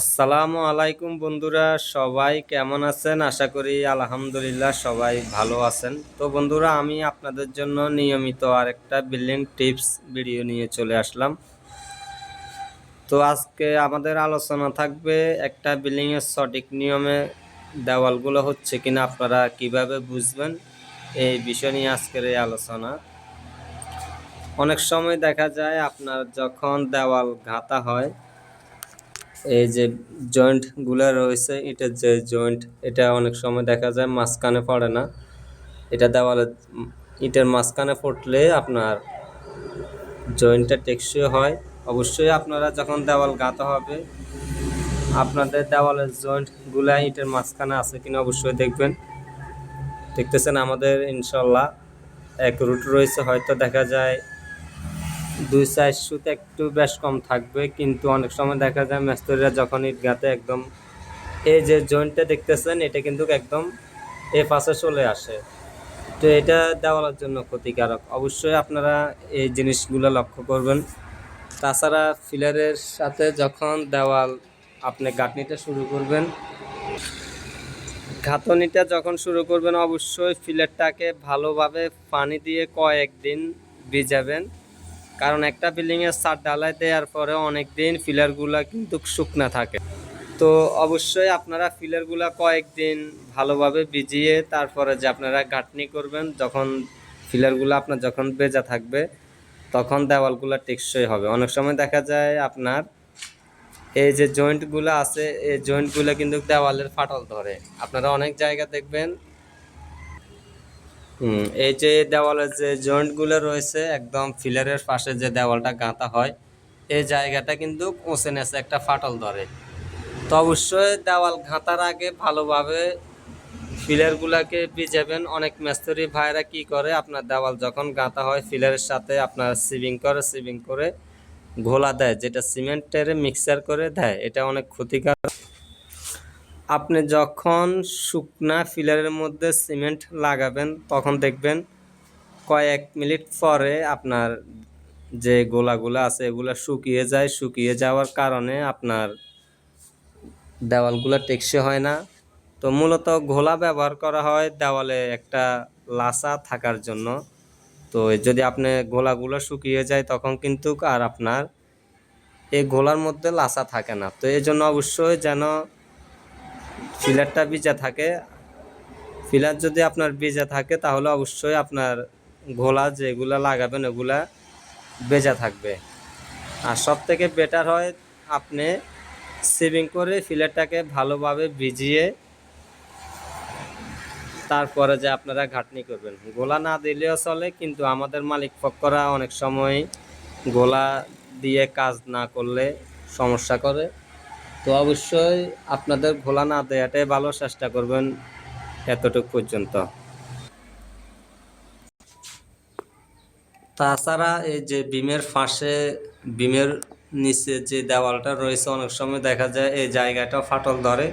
আসসালামু আলাইকুম বন্ধুরা, সবাই কেমন আছেন? আশা করি আলহামদুলিল্লাহ সবাই ভালো আছেন। তো বন্ধুরা, আমি আপনাদের জন্য নিয়মিত আরেকটা বিল্ডিং টিপস ভিডিও নিয়ে চলে আসলাম। তো আজকে আমাদের আলোচনা থাকবে একটা বিল্ডিংয়ের সঠিক নিয়মে দেওয়ালগুলো হচ্ছে কিনা, আপনারা কীভাবে বুঝবেন? এই বিষয় নিয়ে আজকের এই আলোচনা। অনেক সময় দেখা যায় আপনার যখন দেওয়াল ঘাতা হয় এই যে জয়েন্টগুলো রয়েছে এটার যে জয়েন্ট এটা অনেক সময় দেখা যায় মাঝখানে পড়ে না। এটা দেওয়ালে, ইটের মাঝখানে পড়লে আপনার জয়েন্টটা টেকসই হয়। অবশ্যই আপনারা যখন দেওয়াল গাঁথা হবে, আপনাদের দেওয়ালের জয়েন্টগুলো ইটের মাঝখানে আছে কিনা অবশ্যই দেখবেন। দেখতেছেন আমাদের ইনশাল্লাহ এক রুট রয়েছে, হয়তো দেখা যায় দুই সাইজ সুত একটু বেশ কম থাকবে, কিন্তু অনেক সময় দেখা যায় মেস্তরিরা যখন গাঁতে একদম এই যে জয়েন্টটা দেখতেছেন, এটা কিন্তু একদম এ পাশে চলে আসে। তো এটা দেওয়ালের জন্য ক্ষতিকারক। অবশ্যই আপনারা এই জিনিসগুলো লক্ষ্য করবেন। তাছাড়া ফিলারের সাথে যখন দেওয়াল আপনি গাঁথনিটা শুরু করবেন ঘাতনিটা যখন শুরু করবেন, অবশ্যই ফিলারটাকে ভালোভাবে পানি দিয়ে কয়েকদিন ভিজাবেন। কারণ একটা বিল্ডিংয়ের ছাদ ঢালাই দেওয়ার পরে অনেক দিন ফিলারগুলা কিন্তু শুকনা থাকে। তো অবশ্যই আপনারা ফিলারগুলা কয়েকদিন ভালোভাবে ভিজিয়ে তারপরে যে আপনারা গাঁথনি করবেন, যখন ফিলারগুলো আপনার যখন ভেজা থাকবে, তখন দেওয়ালগুলো টেকসই হবে। অনেক সময় দেখা যায় আপনার এই যে জয়েন্টগুলো আছে, এই জয়েন্টগুলো কিন্তু দেওয়ালের ফাটল ধরে। আপনারা অনেক জায়গা দেখবেন এই যে দেওয়ালের যে জয়েন্টগুলো রয়েছে, একদম ফিলারের পাশে যে দেওয়ালটা গাঁথা হয়, এই জায়গাটা কিন্তু ওসে নেছে একটা ফাটল ধরে। তো অবশ্যই দেওয়াল গাঁথার আগে ভালোভাবে ফিলারগুলোকে ভিজাবেন। অনেক মেস্তরি ভাইরা কি করে, আপনার দেওয়াল যখন গাঁথা হয়, ফিলারের সাথে আপনার সিভিং করে সিভিং করে ঘোলা দেয়, যেটা সিমেন্টের মিক্সার করে দেয়, এটা অনেক ক্ষতিকর আপনি যখন শুকনা ফিলারের মধ্যে সিমেন্ট লাগাবেন, তখন দেখবেন কয়েক মিনিট পরে আপনার যে গোলাগুলো আছে, এগুলো শুকিয়ে যায়। শুকিয়ে যাওয়ার কারণে আপনার দেওয়ালগুলো টেকসই হয় না। তো মূলত ঘোলা ব্যবহার করা হয় দেওয়ালে একটা লাসা থাকার জন্য। তো যদি আপনি গোলাগুলো শুকিয়ে যায়, তখন কিন্তু আর আপনার এই গোলার মধ্যে লাসা থাকে না। তো এই জন্য অবশ্যই যেন ফিলারটা ভিজা থাকে। ফিলার যদি আপনার ভিজা থাকে, তাহলে অবশ্যই আপনার ঘোলা যেগুলা লাগাবেন, ওগুলা ভেজা থাকবে। আর সব থেকে বেটার হয় আপনি সেভিং করে ফিলারটাকে ভালোভাবে ভিজিয়ে তারপরে যে আপনারা ঘাটনি করবেন। গোলা না দিলেও চলে, কিন্তু আমাদের মালিক পক্ষরা অনেক সময় গোলা দিয়ে কাজ না করলে সমস্যা করে। তো অবশ্যই আপনাদের ঘোলা না দেওয়াটাই ভালো, চেষ্টা করবেন এতটুকু পর্যন্ত। তাছাড়া এই যে বিমের ফাঁসে, বিমের নিচে যে দেওয়ালটা রয়েছে, অনেক সময় দেখা যায় এই জায়গাটা ফাটল ধরে।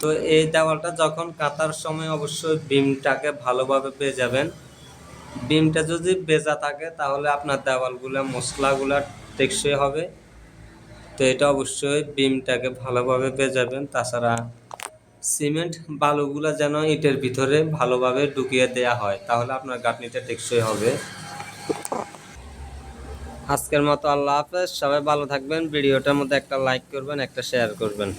তো এই দেওয়ালটা যখন কাতার সময় অবশ্যই বিমটাকে ভালোভাবে পেয়ে যাবেন। বিমটা যদি বেজা থাকে, তাহলে আপনার দেওয়ালগুলো, মশলাগুলো টেকসই হবে। তো এটা অবশ্যই বিমটাকে ভালোভাবে বেজাবেন তাছাড়া সিমেন্ট বালুগুলো যেন ইটের ভিতরে ভালোভাবে ঢুকিয়ে দেয়া হয়, তাহলে আপনার গাঁথনিটা টেকসই হবে। আজকের মতো আল্লাহ হাফেজ, সবাই ভালো থাকবেন, ভিডিওটার মধ্যে একটা লাইক করবেন, একটা শেয়ার করবেন।